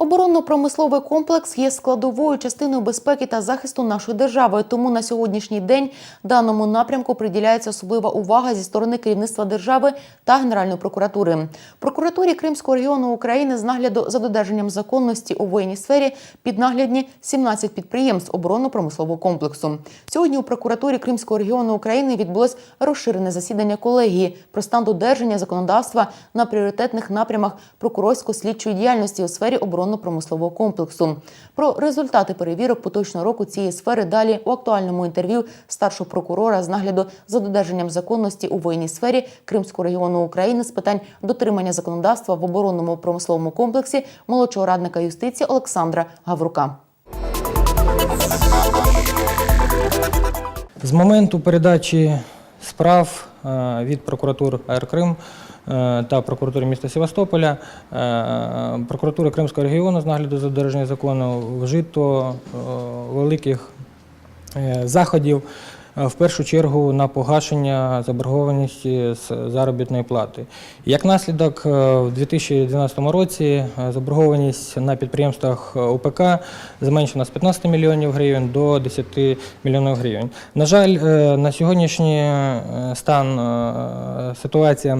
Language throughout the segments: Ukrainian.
Оборонно-промисловий комплекс є складовою частиною безпеки та захисту нашої держави. Тому на сьогоднішній день даному напрямку приділяється особлива увага зі сторони керівництва держави та Генеральної прокуратури. Прокуратурі Кримського регіону України з нагляду за додержанням законності у воєнній сфері піднаглядні 17 підприємств оборонно-промислового комплексу. Сьогодні у прокуратурі Кримського регіону України відбулось розширене засідання колегії про стан додержання законодавства на пріоритетних напрямах прокурорсько-слідчої діяльності у сфері оборонно-промислового комплексу. Про результати перевірок поточного року цієї сфери далі у актуальному інтерв'ю старшого прокурора з нагляду за додержанням законності у воєнній сфері Кримського регіону України з питань дотримання законодавства в оборонному промисловому комплексі молодшого радника юстиції Олександра Гаврука. З моменту передачі справ від прокуратур АР Крим е, та прокуратури міста Севастополя е, прокуратури Кримського регіону з нагляду за додержання закону вжито е, великих е, заходів. В першу чергу на погашення заборгованості з заробітної плати. Як наслідок, е, в 2012 році е, заборгованість на підприємствах УПК зменшена з 15 мільйонів гривень до 10 мільйонів гривень. На жаль, е, на сьогоднішній стан ситуація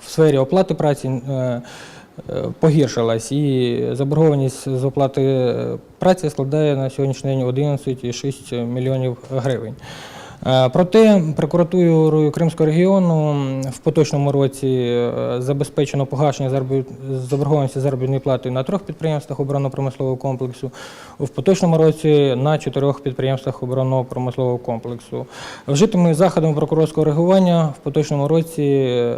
в сфері оплати праці погіршилась і заборгованість з оплати е, праці складає на сьогоднішній день 11,6 мільйонів гривень. Е, Проте прокуратурою Кримського регіону в поточному році е, забезпечено погашення заборгованості заробітної плати на трьох підприємствах оборонно-промислового комплексу, в поточному році на чотирьох підприємствах оборонно-промислового комплексу. Вжитими заходами прокурорського реагування в поточному році е,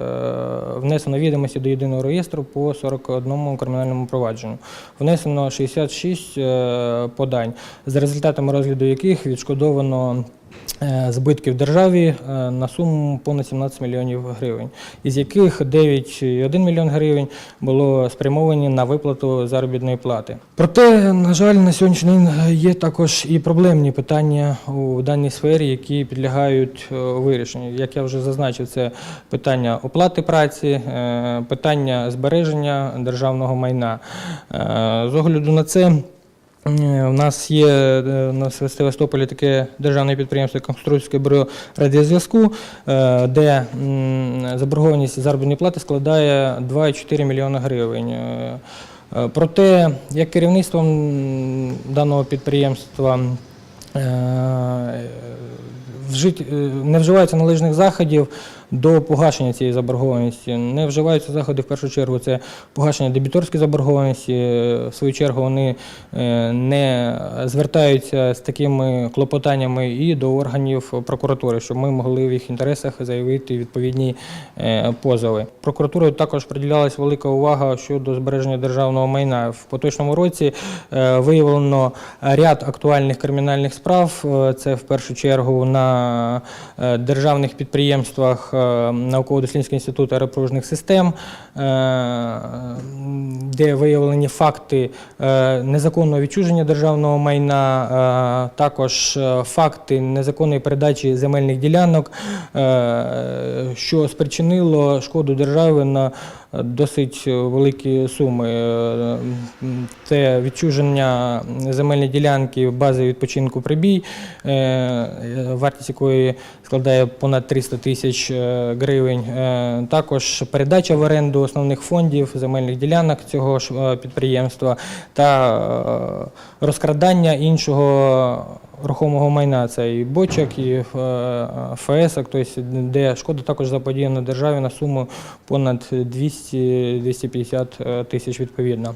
внесено відомості до єдиного реєстру по 41 кримінальному провадженню. Внесено 66 е, подань, за результатами розгляду яких відшкодовано збитків державі е, на суму понад 17 мільйонів гривень, із яких 9,1 мільйон гривень було спрямовані на виплату заробітної плати. Проте, на жаль, на сьогоднішній день є також і проблемні питання у даній сфері, які підлягають е, вирішенню. Як я вже зазначив, це питання оплати праці, е, питання збереження державного майна. Е, З огляду на це. Е, У нас є е, на Севастополі таке державне підприємство Конструкторське бюро радіозв'язку, е, де заборгованість заробітної плати складає 2,4 мільйони гривень. Проте, як керівництвом даного підприємства не вживаються належних заходів до погашення цієї заборгованості. Не вживаються заходи в першу чергу. Це погашення дебіторської заборгованості. Е, В свою чергу вони е, не звертаються з такими клопотаннями і до органів прокуратури, щоб ми могли в їх інтересах заявити відповідні е, позови. Прокуратурою також приділялась велика увага щодо збереження державного майна. В поточному році виявлено ряд актуальних кримінальних справ. Це в першу чергу на державних підприємствах науково-дослідницького інституту аеропорожних систем, е, де виявлені факти е, незаконного відчуження державного майна, е, також е, факти незаконної передачі земельних ділянок, е, що спричинило шкоду держави на досить великі суми. Це відчуження земельної ділянки бази відпочинку прибій, е, вартість якої складає понад 300 тисяч е, гривень. Е, Також передача в оренду основних фондів земельних ділянок цього ж підприємства та розкрадання іншого рухомого майна. Це і бочок, і е, ФС, тобто, де шкода також заподіяна державі на суму понад 200-250 тисяч відповідно.